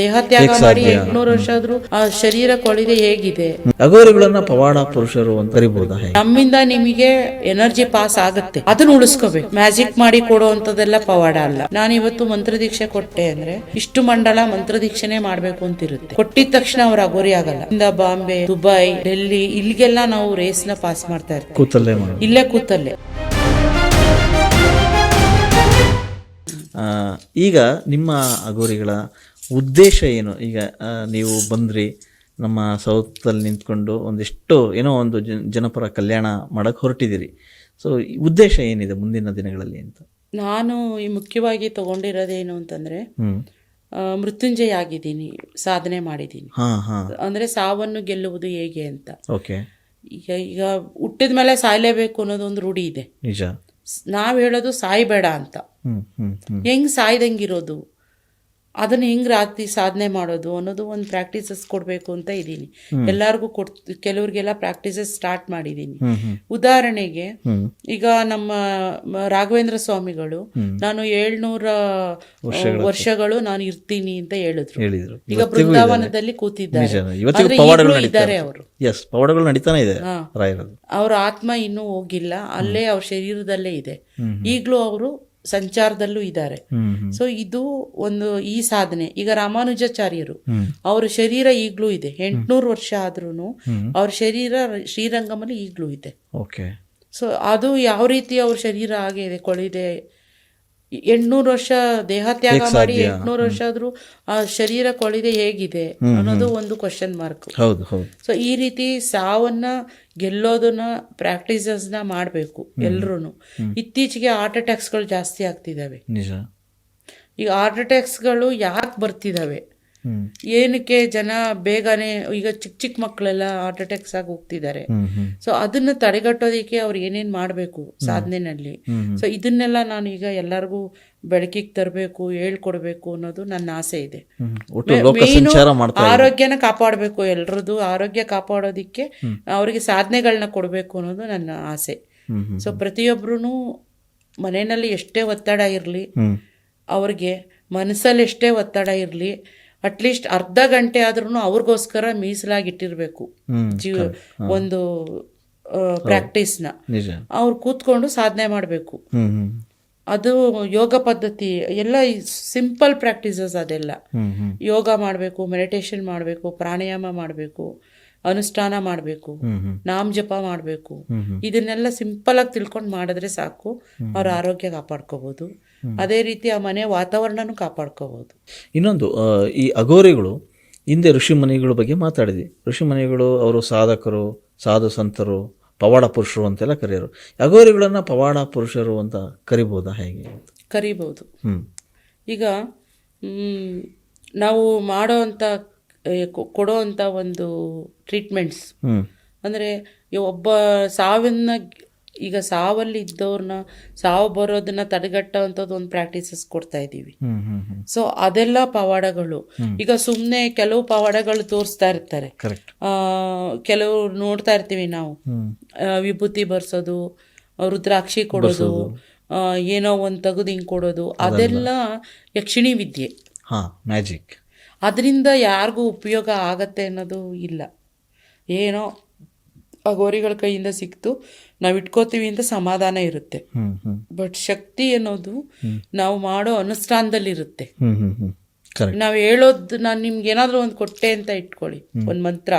ದೇಹ ತ್ಯಾಗ ಮಾಡಿ ಎಂಟ್ನೂರು ವರ್ಷ ಆದ್ರೂ ಆ ಶರೀರ ಕೊಳಿದೆ ಹೇಗಿದೆ? ಅಗೋರಿಗಳನ್ನ ಪವಾಡ ಪುರುಷರು ಅಂತ ಕರಿಬಹುದಾ ನಮ್ಮಿಂದ ನಿಮಗೆ ಎನರ್ಜಿ ಪಾಸ್ ಆಗುತ್ತೆ. ಅದನ್ನ ಉಳಿಸ್ಕೋಬೇಕು. ಮ್ಯಾಜಿಕ್ ಮಾಡಿ ಕೊಡುವಂತದೆಲ್ಲ ಪವಾಡ ಅಲ್ಲ. ನಾನು ಇವತ್ತು ಮಂತ್ರ ದೀಕ್ಷೆ ಕೊಟ್ಟೆ ಅಂದ್ರೆ ಇಷ್ಟು ಮಂಡಲ ಮಂತ್ರ ದೀಕ್ಷೆನೆ ಮಾಡ್ಬೇಕು ಅಂತ ಇರುತ್ತೆ ಕೊಟ್ಟಿದ ತಕ್ಷಣ ಅವ್ರ ಅಗೋರಿ ಆಗಲ್ಲ. ಇಂದ ಬಾಂಬೆ ದುಬೈ ಡೆಲ್ಲಿ ಇಲ್ಲಿಗೆಲ್ಲ ನಾವು ರೇಸ್ನ ಪಾಸ್ ಮಾಡ್ತಾ ಇರ್ತೀವಿ. ಇಲ್ಲೇ ಕೂತಲ್ಲೇ. ಈಗ ನಿಮ್ಮ ಅಗೋರಿಗಳ ಉದ್ದೇಶ ಏನು? ಈಗ ನೀವು ಬಂದ್ರಿ ನಮ್ಮ ಸೌತಲ್ಲಿ ನಿಂತ್ಕೊಂಡು ಒಂದಿಷ್ಟು ಏನೋ ಒಂದು ಜನಪರ ಕಲ್ಯಾಣ ಮಾಡಕ್ಕೆ ಹೊರಟಿದ್ದೀರಿ. ಸೊ ಉದ್ದೇಶ ಏನಿದೆ ಮುಂದಿನ ದಿನಗಳಲ್ಲಿ ಅಂತ? ನಾನು ಈ ಮುಖ್ಯವಾಗಿ ತಗೊಂಡಿರೋದೇನು ಅಂತಂದ್ರೆ ಮೃತ್ಯುಂಜಯ ಆಗಿದ್ದೀನಿ ಸಾಧನೆ ಮಾಡಿದ್ದೀನಿ. ಅಂದ್ರೆ ಸಾವನ್ನು ಗೆಲ್ಲುವುದು ಹೇಗೆ ಅಂತ. ಓಕೆ. ಈಗ ಈಗ ಹುಟ್ಟಿದ ಮೇಲೆ ಸಾಯ್ಲೇಬೇಕು ಅನ್ನೋದೊಂದು ರೂಢಿ ಇದೆ. ನಿಜ. ನಾವ್ ಹೇಳೋದು ಸಾಯ್ಬೇಡ ಅಂತ. ಹೆಂಗ್ ಸಾಯ್ದಂಗಿರೋದು? ಅದನ್ನ ಹೆಂಗ್ ರಾತ್ರಿ ಸಾಧನೆ ಮಾಡೋದು ಅನ್ನೋದು ಒಂದು ಪ್ರಾಕ್ಟೀಸಸ್ ಕೊಡಬೇಕು ಅಂತ ಇದ್ದೀನಿ. ಎಲ್ಲರಿಗೂ ಕೊಡ್ ಕೆಲವ್ರಿಗೆಲ್ಲ ಪ್ರಾಕ್ಟೀಸಸ್ ಸ್ಟಾರ್ಟ್ ಮಾಡಿದ್ದೀನಿ ಹ್ಮ್ ಉದಾಹರಣೆಗೆ ಈಗ ನಮ್ಮ ರಾಘವೇಂದ್ರ ಸ್ವಾಮಿಗಳು ನಾನು ಏಳ್ನೂರ ವರ್ಷಗಳು ನಾನು ಇರ್ತೀನಿ ಅಂತ ಹೇಳಿದ್ರು. ಈಗ ಬೃಂದಾವನದಲ್ಲಿ ಕೂತಿದ್ದಾರೆ. ಇದ್ದಾರೆ ಅವರು. ಪವಾಡಗಳು ನಡೀತಾನೆ ಇದೆ ಅವ್ರ ಆತ್ಮ ಇನ್ನೂ ಹೋಗಿಲ್ಲ. ಅಲ್ಲೇ ಅವ್ರ ಶರೀರದಲ್ಲೇ ಇದೆ. ಈಗಲೂ ಅವರು ಸಂಚಾರದಲ್ಲೂ ಇದ್ದಾರೆ. ಸೊ ಇದು ಒಂದು ಈ ಸಾಧನೆ. ಈಗ ರಾಮಾನುಜಾಚಾರ್ಯರು ಅವರ ಶರೀರ ಈಗ್ಲೂ ಇದೆ. ಎಂಟ್ನೂರು ವರ್ಷ ಆದ್ರೂ ಅವ್ರ ಶರೀರ ಶ್ರೀರಂಗಮಲ್ಲಿ ಈಗ್ಲೂ ಇದೆ. ಸೊ ಅದು ಯಾವ ರೀತಿ ಅವ್ರ ಶರೀರ ಆಗಿದೆ ಕೊಳಿದೆ ಎಂಟ್ನೂರು ವರ್ಷ ದೇಹ ತ್ಯಾಗ ಮಾಡಿ ಎಂಟ್ನೂರು ವರ್ಷ ಆದ್ರೂ ಆ ಶರೀರ ಕೊಳಿದೆ ಹೇಗಿದೆ ಅನ್ನೋದು ಒಂದು ಕ್ವಶನ್ ಮಾರ್ಕ್ ಸೊ ಈ ರೀತಿ ಸಾವನ್ನ ಗೆಲ್ಲೋದನ್ನ ಪ್ರಾಕ್ಟೀಸಸ್ನ ಮಾಡಬೇಕು ಎಲ್ರೂ ಇತ್ತೀಚೆಗೆ ಹಾರ್ಟ್ ಅಟ್ಯಾಕ್ಸ್ಗಳು ಜಾಸ್ತಿ ಆಗ್ತಿದ್ದಾವೆ. ಈಗ ಹಾರ್ಟ್ ಅಟ್ಯಾಕ್ಸ್ಗಳು ಯಾಕೆ ಬರ್ತಿದ್ದಾವೆ? ಏನಕ್ಕೆ ಜನ ಬೇಗನೆ ಈಗ ಚಿಕ್ಕ ಚಿಕ್ಕ ಮಕ್ಕಳೆಲ್ಲ ಹಾರ್ಟ್ ಅಟ್ಯಾಕ್ಸ್ ಆಗಿ ಹೋಗ್ತಿದ್ದಾರೆ. ಸೊ ಅದನ್ನ ತಡೆಗಟ್ಟೋದಕ್ಕೆ ಅವ್ರು ಏನೇನ್ ಮಾಡಬೇಕು ಸಾಧನೆನಲ್ಲಿ. ಸೊ ಇದನ್ನೆಲ್ಲ ನಾನು ಈಗ ಎಲ್ಲರಿಗೂ ಬೆಳಕಿಗೆ ತರಬೇಕು ಹೇಳ್ಕೊಡ್ಬೇಕು ಅನ್ನೋದು ನನ್ನ ಆಸೆ ಇದೆ. ಆರೋಗ್ಯನ ಕಾಪಾಡಬೇಕು ಎಲ್ರದ್ದು ಆರೋಗ್ಯ ಕಾಪಾಡೋದಿಕ್ಕೆ ಅವರಿಗೆ ಸಾಧನೆಗಳನ್ನ ಕೊಡಬೇಕು ಅನ್ನೋದು ನನ್ನ ಆಸೆ. ಸೊ ಪ್ರತಿಯೊಬ್ಬರೂ ಮನೆಯಲ್ಲಿ ಎಷ್ಟೇ ಒತ್ತಡ ಇರಲಿ ಅವ್ರಿಗೆ ಮನಸ್ಸಲ್ಲಿ ಎಷ್ಟೇ ಒತ್ತಡ ಇರಲಿ ಅಟ್ಲೀಸ್ಟ್ ಅರ್ಧ ಗಂಟೆ ಆದ್ರೂ ಅವ್ರಿಗೋಸ್ಕರ ಮೀಸಲಾಗಿ ಇಟ್ಟಿರ್ಬೇಕು ಜೀವ ಒಂದು ಪ್ರಾಕ್ಟೀಸ್ನ ನ. ಅವ್ರು ಕೂತ್ಕೊಂಡು ಸಾಧನೆ ಮಾಡಬೇಕು. ಅದು ಯೋಗ ಪದ್ಧತಿ ಎಲ್ಲ ಸಿಂಪಲ್ ಪ್ರಾಕ್ಟೀಸಸ್ ಅದೆಲ್ಲ. ಯೋಗ ಮಾಡಬೇಕು ಮೆಡಿಟೇಷನ್ ಮಾಡಬೇಕು ಪ್ರಾಣಾಯಾಮ ಮಾಡಬೇಕು ಅನುಷ್ಠಾನ ಮಾಡಬೇಕು ನಾಮ ಜಪ ಮಾಡಬೇಕು. ಇದನ್ನೆಲ್ಲ ಸಿಂಪಲ್ ಆಗಿ ತಿಳ್ಕೊಂಡು ಮಾಡಿದ್ರೆ ಸಾಕು. ಅವ್ರ ಆರೋಗ್ಯ ಕಾಪಾಡ್ಕೋಬಹುದು ಅದೇ ರೀತಿ ಆ ಮನೆ ವಾತಾವರಣನೂ ಕಾಪಾಡ್ಕೋಬಹುದು. ಇನ್ನೊಂದು ಈ ಅಗೋರಿಗಳು ಹಿಂದೆ ಋಷಿಮುನಿಗಳ ಬಗ್ಗೆ ಮಾತಾಡಿದ್ವಿ. ಋಷಿಮುನಿಗಳು ಅವರು ಸಾಧಕರು ಸಾಧು ಸಂತರು ಪವಾಡ ಪುರುಷರು ಅಂತೆಲ್ಲ ಕರೆಯೋರು. ಅಗೋರಿಗಳನ್ನು ಪವಾಡ ಪುರುಷರು ಅಂತ ಕರಿಬೋದಾ ಹೇಗೆ? ಕರಿಬಹುದು ಹ್ಮ್. ಈಗ ನಾವು ಮಾಡೋ ಅಂಥ ಕೊಡೋ ಅಂಥ ಒಂದು ಟ್ರೀಟ್ಮೆಂಟ್ಸ್. ಅಂದರೆ ಒಬ್ಬ ಸಾವಿನ ಈಗ ಸಾವಲ್ಲಿ ಇದ್ದವ್ರನ್ನ ಸಾವು ಬರೋದನ್ನ ತಡೆಗಟ್ಟೋ ಅಂಥದ್ದು ಒಂದು ಪ್ರಾಕ್ಟೀಸಸ್ ಕೊಡ್ತಾ ಇದ್ದೀವಿ. ಸೊ ಅದೆಲ್ಲ ಪವಾಡಗಳು. ಈಗ ಸುಮ್ಮನೆ ಕೆಲವು ಪವಾಡಗಳು ತೋರಿಸ್ತಾ ಇರ್ತಾರೆ. ಕೆಲವು ನೋಡ್ತಾ ಇರ್ತೀವಿ ನಾವು. ವಿಭೂತಿ ಬರ್ಸೋದು ರುದ್ರಾಕ್ಷಿ ಕೊಡೋದು ಏನೋ ಒಂದು ತೆಗೆದು ಹಿಂಗೆ ಕೊಡೋದು. ಅದೆಲ್ಲ. ಯಕ್ಷಿಣಿ ವಿದ್ಯೆ. ಹಾ ಮ್ಯಾಜಿಕ್ ಅದರಿಂದ ಯಾರಿಗೂ ಉಪಯೋಗ ಆಗತ್ತೆ ಅನ್ನೋದು ಇಲ್ಲ. ಏನೋ ಆ ಗೋರಿಗಳ ಕೈಯಿಂದ ಸಿಕ್ತು. ನಾವು ಇಟ್ಕೋತೀವಿ ಅಂತ ಸಮಾಧಾನ ಇರುತ್ತೆ. ಬಟ್ ಶಕ್ತಿ ಅನ್ನೋದು ನಾವು ಮಾಡೋ ಅನುಷ್ಠಾನದಲ್ಲಿರುತ್ತೆ. ನಾವು ಹೇಳೋದು ನಾನು ನಿಮ್ಗೆ ಏನಾದರೂ ಒಂದು ಕೊಟ್ಟೆ ಅಂತ ಇಟ್ಕೊಳ್ಳಿ. ಒಂದು ಮಂತ್ರ.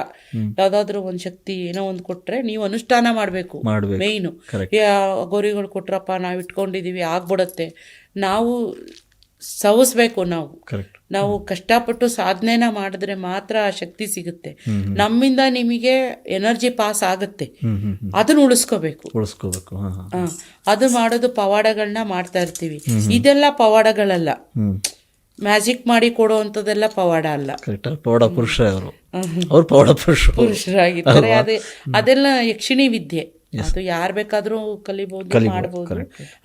ಯಾವ್ದಾದ್ರು ಒಂದು ಶಕ್ತಿ ಏನೋ ಒಂದು ಕೊಟ್ರೆ ನೀವು ಅನುಷ್ಠಾನ ಮಾಡಬೇಕು. ಮೇಯ್ನು. ಗೋರಿಗಳು ಕೊಟ್ರಪ್ಪ ನಾವು ಇಟ್ಕೊಂಡಿದೀವಿ ಆಗ್ಬಿಡತ್ತೆ. ನಾವು ಸವಿಸ್ಬೇಕು ನಾವು. ನಾವು ಕಷ್ಟಪಟ್ಟು ಸಾಧನೆನ ಮಾಡಿದ್ರೆ ಮಾತ್ರ ಆ ಶಕ್ತಿ ಸಿಗುತ್ತೆ. ನಮ್ಮಿಂದ ನಿಮಗೆ ಎನರ್ಜಿ ಪಾಸ್ ಆಗುತ್ತೆ. ಅದನ್ನ ಉಳಿಸ್ಕೋಬೇಕು. ಉಳಿಸ್ಕೋಬೇಕು. ಅದು ಮಾಡೋದು ಪವಾಡಗಳನ್ನ ಮಾಡ್ತಾ ಇರ್ತೀವಿ. ಇದೆಲ್ಲ ಪವಾಡಗಳಲ್ಲ. ಮ್ಯಾಜಿಕ್ ಮಾಡಿ ಕೊಡೋ ಅಂಥದ್ದೆಲ್ಲ ಪವಾಡ ಅಲ್ಲ. ಪವಾಡ ಪುರುಷ ಅವರು. ಪವಾಡ ಪುರುಷರು. ಪುರುಷರಾಗಿದ್ದಾರೆ ಅದೇ ಅದೆಲ್ಲ ಯಕ್ಷಿಣಿ ವಿದ್ಯೆ. ಅದು ಯಾರ್ ಬೇಕಾದ್ರೂ ಕಲಿಬಹುದು ಮಾಡಬಹುದು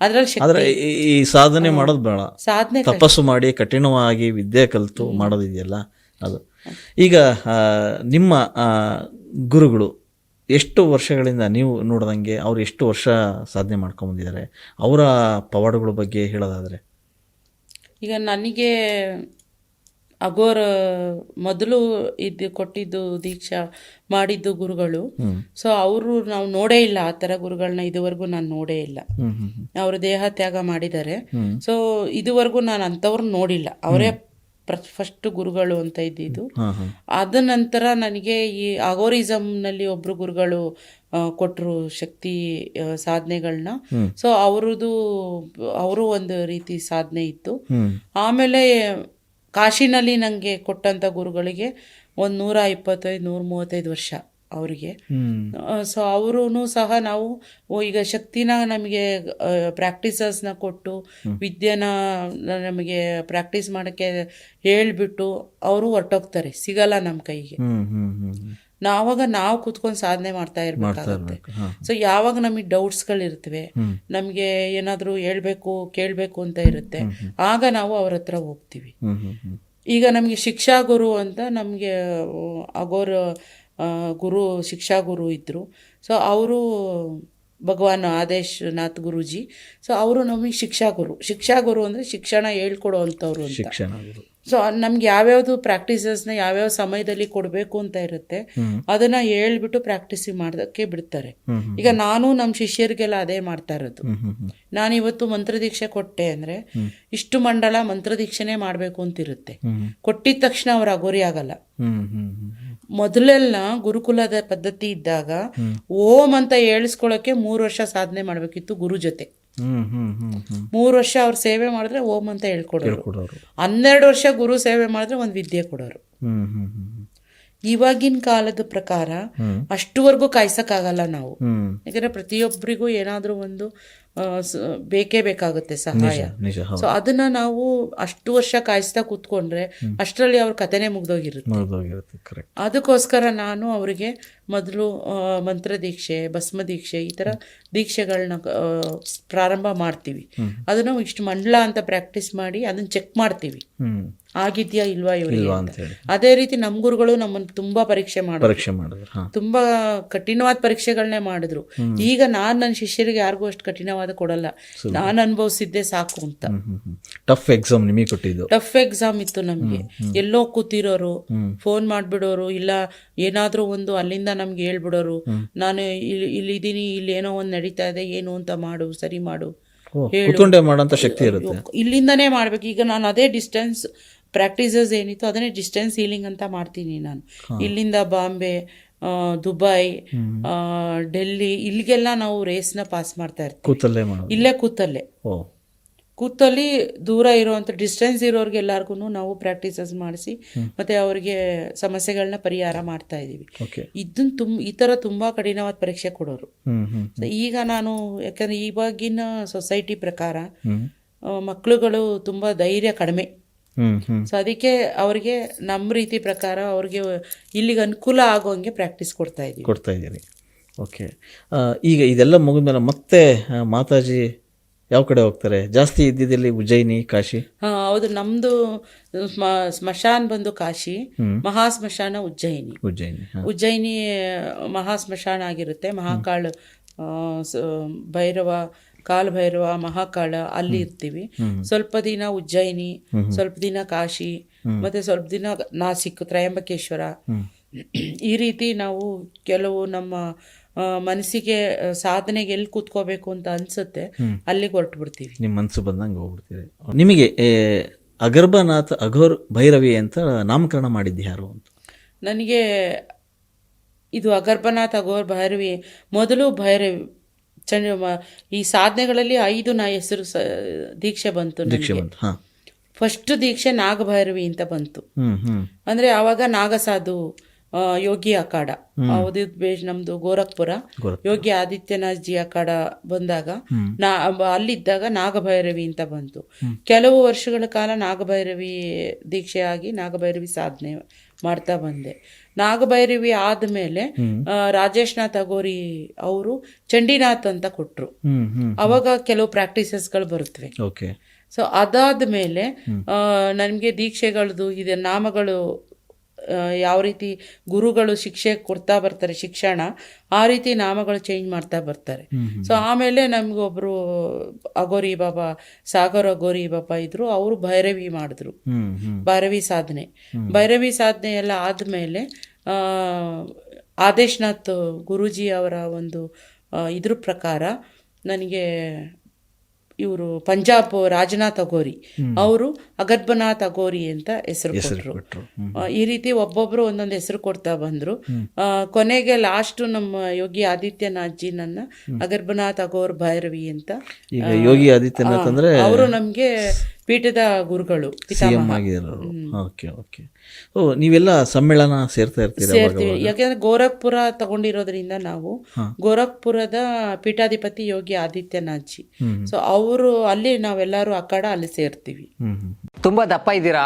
ಅದ್ರಲ್ಲಿ ಈ- ಸಾಧನೆ ಮಾಡೋದು ಬೇಡ. ಸಾಧನೆ ತಪಸ್ಸು ಮಾಡಿ ಕಠಿಣವಾಗಿ ವಿದ್ಯೆ ಕಲಿತು ಮಾಡೋದಿದೆಯಲ್ಲ ಅದು. ಈಗ ನಿಮ್ಮ ಗುರುಗಳು ಎಷ್ಟು ವರ್ಷಗಳಿಂದ ನೀವು ನೋಡ್ದಂಗೆ ಅವ್ರು ಎಷ್ಟು ವರ್ಷ ಸಾಧನೆ ಮಾಡ್ಕೊಂಬಂದಿದ್ದಾರೆ? ಅವರ ಪವಾಡಗಳ ಬಗ್ಗೆ ಹೇಳೋದಾದ್ರೆ. ಈಗ ನನಗೆ ಅಗೋರ ಮೊದಲು ಇದು ಕೊಟ್ಟಿದ್ದು ದೀಕ್ಷಾ ಮಾಡಿದ್ದು ಗುರುಗಳು. ಸೊ ಅವರು ನಾವು ನೋಡೇ ಇಲ್ಲ ಆ ತರ ಗುರುಗಳನ್ನ ಇದುವರೆಗೂ ನಾನು ನೋಡೇ ಇಲ್ಲ. ಅವರು ದೇಹ ತ್ಯಾಗ ಮಾಡಿದ್ದಾರೆ. ಸೊ ಇದುವರೆಗೂ ನಾನು ಅಂಥವ್ರನ್ನ ನೋಡಿಲ್ಲ. ಅವರೇ ಫಸ್ಟ್ ಗುರುಗಳು ಅಂತ ಇದ್ದಿದ್ದು. ಅದ ನಂತರ ನನಗೆ ಈ ಅಗೋರಿಸಮ್ನಲ್ಲಿ ಒಬ್ರು ಗುರುಗಳು ಕೊಟ್ಟರು ಶಕ್ತಿ ಸಾಧನೆಗಳನ್ನ ಸೊ ಅವ್ರದ್ದು ಅವರು ಒಂದು ರೀತಿ ಸಾಧನೆ ಇತ್ತು. ಆಮೇಲೆ ಕಾಶಿನಲ್ಲಿ ನನಗೆ ಕೊಟ್ಟಂಥ ಗುರುಗಳಿಗೆ ಒಂದು ನೂರ ಇಪ್ಪತ್ತೈದು ನೂರ ಮೂವತ್ತೈದು ವರ್ಷ ಅವರಿಗೆ. ಸೊ ಅವರು ಸಹ ನಾವು ಈಗ ಶಕ್ತಿನ ನಮಗೆ ಪ್ರಾಕ್ಟೀಸಸ್ನ ಕೊಟ್ಟು ವಿದ್ಯೆನ ನಮಗೆ ಪ್ರಾಕ್ಟೀಸ್ ಮಾಡೋಕ್ಕೆ ಹೇಳಿಬಿಟ್ಟು ಅವರು ಹೊರಟೋಗ್ತಾರೆ ಸಿಗಲ್ಲ ನಮ್ಮ ಕೈಗೆ. ನಾವಾಗ ನಾವು ಕೂತ್ಕೊಂಡು ಸಾಧನೆ ಮಾಡ್ತಾ ಇರ್ಬೇಕಾಗತ್ತೆ. ಸೊ ಯಾವಾಗ ನಮಗೆ ಡೌಟ್ಸ್ಗಳಿರ್ತವೆ ನಮಗೆ ಏನಾದರೂ ಹೇಳ್ಬೇಕು ಕೇಳಬೇಕು ಅಂತ ಇರುತ್ತೆ ಆಗ ನಾವು ಅವ್ರ ಹತ್ರ ಹೋಗ್ತೀವಿ. ಈಗ ನಮಗೆ ಶಿಕ್ಷಾ ಗುರು ಅಂತ ನಮಗೆ ಅಗೋರ್ ಗುರು ಶಿಕ್ಷಾ ಗುರು ಇದ್ದರು ಸೊ ಅವರು ಭಗವಾನ್ ಆದೇಶ್ ನಾಥ್ ಗುರುಜಿ. ಸೊ ಅವರು ನಮಗೆ ಶಿಕ್ಷಾ ಗುರು. ಶಿಕ್ಷಾ ಗುರು ಅಂದರೆ ಶಿಕ್ಷಣ ಹೇಳ್ಕೊಡೋ ಅಂಥವ್ರು ಶಿಕ್ಷಣ ಸೊ ನಮ್ಗೆ ಯಾವ್ಯಾವುದು ಪ್ರಾಕ್ಟೀಸಸ್ನ ಯಾವ್ಯಾವ ಸಮಯದಲ್ಲಿ ಕೊಡಬೇಕು ಅಂತ ಇರುತ್ತೆ ಅದನ್ನ ಹೇಳ್ಬಿಟ್ಟು ಪ್ರಾಕ್ಟೀಸ್ ಮಾಡೋದಕ್ಕೆ ಬಿಡ್ತಾರೆ. ಈಗ ನಾನು ನಮ್ಮ ಶಿಷ್ಯರಿಗೆಲ್ಲ ಅದೇ ಮಾಡ್ತಾ ಇರೋದು. ನಾನು ಇವತ್ತು ಮಂತ್ರದೀಕ್ಷೆ ಕೊಟ್ಟೆ ಅಂದ್ರೆ ಇಷ್ಟು ಮಂಡಲ ಮಂತ್ರದೀಕ್ಷೆನೆ ಮಾಡಬೇಕು ಅಂತ ಇರುತ್ತೆ ಕೊಟ್ಟಿದ ತಕ್ಷಣ ಅವ್ರ ಅಗೋರಿ ಆಗಲ್ಲ. ಮೊದಲೆಲ್ಲ ಗುರುಕುಲದ ಪದ್ಧತಿ ಇದ್ದಾಗ ಓಂ ಅಂತ ಹೇಳಿಸ್ಕೊಳ್ಳೋಕೆ ಮೂರು ವರ್ಷ ಸಾಧನೆ ಮಾಡಬೇಕಿತ್ತು ಗುರು ಜೊತೆ. ಮೂರು ವರ್ಷ ಅವ್ರ ಸೇವೆ ಮಾಡಿದ್ರೆ ಓಮ್ ಅಂತ ಹೇಳ್ಕೊಡೋರು. ಕೊಡೋರು ಹನ್ನೆರಡು ವರ್ಷ ಗುರು ಸೇವೆ ಮಾಡಿದ್ರೆ ಒಂದು ವಿದ್ಯೆ ಕೊಡೋರು. ಇವಾಗಿನ ಕಾಲದ ಪ್ರಕಾರ. ಅಷ್ಟುವರೆಗೂ ಕಾಯ್ಸಕ್ಕಾಗಲ್ಲ ನಾವು. ಯಾಕಂದ್ರೆ ಪ್ರತಿಯೊಬ್ಬರಿಗೂ ಏನಾದರೂ ಒಂದು ಬೇಕೇ ಬೇಕಾಗುತ್ತೆ ಸಹಾಯ. ಸೊ ಅದನ್ನ ನಾವು ಅಷ್ಟು ವರ್ಷ ಕಾಯಿಸ್ತಾ ಕೂತ್ಕೊಂಡ್ರೆ ಅಷ್ಟರಲ್ಲಿ ಅವ್ರ ಕಥೆನೇ ಮುಗ್ದೋಗಿರುತ್ತೆ. ಅದಕ್ಕೋಸ್ಕರ ನಾನು ಅವರಿಗೆ ಮೊದಲು ಮಂತ್ರ ದೀಕ್ಷೆ ಭಸ್ಮ ದೀಕ್ಷೆ ಈ ತರ ದೀಕ್ಷೆಗಳನ್ನ ಪ್ರಾರಂಭ ಮಾಡ್ತೀವಿ. ಅದನ್ನ ಇಷ್ಟು ಮಂಡಲ ಅಂತ ಪ್ರಾಕ್ಟೀಸ್ ಮಾಡಿ ಅದನ್ನ ಚೆಕ್ ಮಾಡ್ತೀವಿ. ಆಗಿದ್ಯಾ ಇಲ್ವಾ ಇವರಿಗೆ ಅದೇ ರೀತಿ ನಮ್ಮ ಗುರುಗಳು ನಮ್ಮನ್ನು ತುಂಬಾ ಪರೀಕ್ಷೆ ಮಾಡಿದ್ರು. ತುಂಬಾ ಕಠಿಣವಾದ ಪರೀಕ್ಷೆಗಳನ್ನೇ ಮಾಡಿದ್ರು. ಈಗ ನಾನ್ ನನ್ನ ಶಿಷ್ಯರಿಗೆ ಯಾರಿಗೂ ಅಷ್ಟು ಕಠಿಣವಾದ ಕೊಡಲ್ಲ. ನಾನು ಅನುಭವಿಸಿದ್ದೆ ಸಾಕು ಅಂತ. ಟಫ್ ಎಕ್ಸಾಮ್ ನಿಮಗೆ ಕೊಟ್ಟಿದ್ದು. ಟಫ್ ಎಕ್ಸಾಮ್ ಇತ್ತು ನಮಗೆ. ಎಲ್ಲೋ ಕೂತಿರೋರು ಫೋನ್ ಮಾಡಿಬಿಡೋರು ಇಲ್ಲ ಏನಾದರೂ ಒಂದು ಅಲ್ಲಿಂದ ನಮ್ಗೆ ಹೇಳ್ಬಿಡೋರು ನಾನು ಇಲ್ಲಿ ಇಲ್ಲಿದ್ದೀನಿ ಇಲ್ಲಿ ಏನೋ ಒಂದು ನಡೀತಾ ಇದೆ ಏನು ಅಂತ ಮಾಡು ಸರಿ ಮಾಡು. ಮಾಡೋಂಥ ಶಕ್ತಿ ಇರುತ್ತೆ. ಇಲ್ಲಿಂದನೇ ಮಾಡ್ಬೇಕು. ಈಗ ನಾನು ಅದೇ ಡಿಸ್ಟೆನ್ಸ್ ಪ್ರಾಕ್ಟೀಸಸ್ ಏನಿತ್ತು ಅದನ್ನೇ ಡಿಸ್ಟೆನ್ಸ್ ಹೀಲಿಂಗ್ ಅಂತ ಮಾಡ್ತೀನಿ ನಾನು. ಇಲ್ಲಿಂದ ಬಾಂಬೆ ದುಬೈ ಆ, ಡೆಲ್ಲಿ ಇಲ್ಲಿಗೆಲ್ಲ ನಾವು ರೇಸ್ನ ಪಾಸ್ ಮಾಡ್ತಾ ಇರ್ತೀವಿ. ಕೂತಲ್ಲೇ ಇಲ್ಲೇ ಕೂತಲ್ಲೇ. ಕೂತಲ್ಲಿ ದೂರ ಇರುವಂಥ ಡಿಸ್ಟೆನ್ಸ್ ಇರೋರಿಗೆಲ್ಲರಿಗೂ ನಾವು ಪ್ರಾಕ್ಟೀಸಸ್ ಮಾಡಿಸಿ ಮತ್ತೆ ಅವರಿಗೆ ಸಮಸ್ಯೆಗಳನ್ನ ಪರಿಹಾರ ಮಾಡ್ತಾ ಇದ್ದೀವಿ. ಇದನ್ನ ತುಂಬ ಈ ಥರ ತುಂಬ ಕಠಿಣವಾದ ಪರೀಕ್ಷೆ ಕೊಡೋರು. ಈಗ ನಾನು ಯಾಕಂದ್ರೆ ಇವಾಗಿನ ಸೊಸೈಟಿ ಪ್ರಕಾರ ಮಕ್ಕಳುಗಳು ತುಂಬ ಧೈರ್ಯ ಕಡಿಮೆ. ಸೊ ಅದಕ್ಕೆ ಅವ್ರಿಗೆ ನಮ್ಮ ರೀತಿ ಪ್ರಕಾರ ಅವ್ರಿಗೆ ಇಲ್ಲಿಗೆ ಅನುಕೂಲ ಆಗೋಂಗೆ ಪ್ರಾಕ್ಟೀಸ್ ಕೊಡ್ತಾ ಇದ್ದೀವಿ ಕೊಡ್ತಾ ಇದ್ದೀನಿ ಓಕೆ ಈಗ ಇದೆಲ್ಲ ಮುಗಿದ ಮೇಲೆ ಮತ್ತೆ ಮಾತಾಜಿ ಯಾವ ಕಡೆ ಹೋಗ್ತಾರೆ? ಜಾಸ್ತಿ ಇದ್ದಿದ್ದಲ್ಲಿ ಉಜ್ಜಯಿನಿ ಕಾಶಿ? ಹಾ ಹೌದು. ನಮ್ದು ಸ್ಮ ಸ್ಮಶಾನ್ ಬಂದು ಕಾಶಿ ಮಹಾ ಸ್ಮಶಾನ ಉಜ್ಜಯಿನಿ. ಉಜ್ಜಯಿನಿ ಹಾ. ಉಜ್ಜಯಿನಿ ಮಹಾ ಸ್ಮಶಾನ ಆಗಿರುತ್ತೆ. ಮಹಾಕಾಳ್ ಆ, ಸ- ಭೈರವ ಕಾಲಭೈರವ ಮಹಾಕಾಳ ಅಲ್ಲಿ ಇರ್ತೀವಿ. ಸ್ವಲ್ಪ ದಿನ ಉಜ್ಜಯಿನಿ ಸ್ವಲ್ಪ ದಿನ ಕಾಶಿ ಮತ್ತೆ ಸ್ವಲ್ಪ ದಿನ ನಾಸಿಕ್ ತ್ರಯಂಬಕೇಶ್ವರ. ಈ ರೀತಿ ನಾವು ಕೆಲವು ನಮ್ಮ ಮನಸ್ಸಿಗೆ ಸಾಧನೆಗೆ ಎಲ್ಲಿ ಕೂತ್ಕೋಬೇಕು ಅಂತ ಅನ್ಸುತ್ತೆ ಅಲ್ಲಿಗೆ ಹೊರಟು ಬಿಡ್ತೀವಿ ನಿಮ್ಮ ಮನಸ್ಸು ಬಂದಂಗೆ ಹೋಗ್ಬಿಡ್ತೀರಿ. ನಿಮಗೆ ಅಗರ್ಭನಾಥ್ ಅಘೋರ್ ಭೈರವಿ ಅಂತ ನಾಮಕರಣ ಮಾಡಿದ್ದು ಯಾರು ಅಂತ? ನನಗೆ ಇದು ಅಗರ್ಭನಾಥ್ ಅಘೋರ್ ಭೈರವಿ ಮೊದಲು ಭೈರವಿ ಚಂದ್ರ ಈ ಸಾಧನೆಗಳಲ್ಲಿ ಐದು ನಾ ಹೆಸರು ದೀಕ್ಷೆ ಬಂತು ದೀಕ್ಷೆ ಬಂತು ಹಾ. ಫಸ್ಟ್ ದೀಕ್ಷೆ ನಾಗಭೈರವಿ ಅಂತ ಬಂತು. ಅಂದ್ರೆ ಆವಾಗ ನಾಗಸಾಧು ಯೋಗಿ ಅಖಾಡ. ನಮ್ದು ಗೋರಖ್ಪುರ. ಯೋಗಿ ಆದಿತ್ಯನಾಥ್ ಜಿ ಅಖಾಡ ಬಂದಾಗ ನಾ ಅಲ್ಲಿದ್ದಾಗ ನಾಗಭೈರವಿ ಅಂತ ಬಂತು. ಕೆಲವು ವರ್ಷಗಳ ಕಾಲ ನಾಗಭೈರವಿ ದೀಕ್ಷೆ ಆಗಿ ನಾಗಭೈರವಿ ಸಾಧನೆ ಮಾಡ್ತಾ ಬಂದೆ. ನಾಗಭೈರವಿ ಆದ್ಮೇಲೆ ರಾಜೇಶ್ನಾಥ್ ಅಗೋರಿ ಅವರು ಚಂಡಿನಾಥ್ ಅಂತ ಕೊಟ್ರು. ಅವಾಗ ಕೆಲವು ಪ್ರಾಕ್ಟೀಸಸ್ಗಳು ಬರುತ್ತವೆ ಸೊ ಅದಾದ ಮೇಲೆ ನನಗೆ ದೀಕ್ಷೆಗಳದು ಇದೆ ನಾಮಗಳು ಯಾವ ರೀತಿ ಗುರುಗಳು ಶಿಕ್ಷೆ ಕೊಡ್ತಾ ಬರ್ತಾರೆ ಶಿಕ್ಷಣ ಆ ರೀತಿ ನಾಮಗಳು ಚೇಂಜ್ ಮಾಡ್ತಾ ಬರ್ತಾರೆ. ಸೊ ಆಮೇಲೆ ನಮಗೊಬ್ರು ಅಗೋರಿ ಬಾಬಾ ಸಾಗರ್ ಅಗೋರಿ ಬಾಬಾ ಇದ್ರು ಅವರು ಭೈರವಿ ಮಾಡಿದ್ರು. ಭೈರವಿ ಸಾಧನೆ. ಭೈರವಿ ಸಾಧನೆ ಎಲ್ಲ ಆದಮೇಲೆ ಆದೇಶನಾಥ್ ಗುರೂಜಿ ಅವರ ಒಂದು ಇದ್ರ ಪ್ರಕಾರ ನನಗೆ ಇವರು ಪಂಜಾಬ್ ರಾಜನಾಥ್ ಅಗೋರಿ ಅವರು ಅಗರ್ಭನಾಥ್ ಅಗೋರಿ ಅಂತ ಹೆಸರು ಕೊಟ್ಟರು ಈ ರೀತಿ ಒಬ್ಬೊಬ್ರು ಒಂದೊಂದು ಹೆಸರು ಕೊಡ್ತಾ ಬಂದ್ರು. ಕೊನೆಗೆ ಲಾಸ್ಟ್ ನಮ್ಮ ಯೋಗಿ ಆದಿತ್ಯನಾಥ್ ಜಿ ನನ್ನ ಅಗರ್ಭನಾಥ್ ಅಗೋರ್ ಭೈರವಿ ಅಂತ. ಯೋಗಿ ಆದಿತ್ಯನಾಥ್ ಅಂದ್ರೆ ಅವರು ನಮ್ಗೆ ಪೀಠದ ಗುರುಗಳು ಪಿತಾಮಹ. ಎಂ ಆಗಿರೋರು ಓಕೆ ಓಕೆ. ಓ ನೀವೆಲ್ಲ ಸಮ್ಮೇಳನ ಸೇರ್ತಾ ಇರ್ತೀರಾ ಸೇರ್ತೀವಿ. ಯಾಕೆಂದ್ರೆ ಗೋರಖ್ಪುರ ತಗೊಂಡಿರೋದ್ರಿಂದ ನಾವು ಗೋರಖ್ಪುರದ ಪೀಠಾಧಿಪತಿ ಯೋಗಿ ಆದಿತ್ಯನಾಥ್ಜಿ. ಸೊ ಅವರು ಅಲ್ಲಿ ನಾವೆಲ್ಲರೂ ಅಖಾಡ ಅಲ್ಲಿ ಸೇರ್ತೀವಿ. ತುಂಬಾ ದಪ್ಪ ಇದ್ದೀರಾ?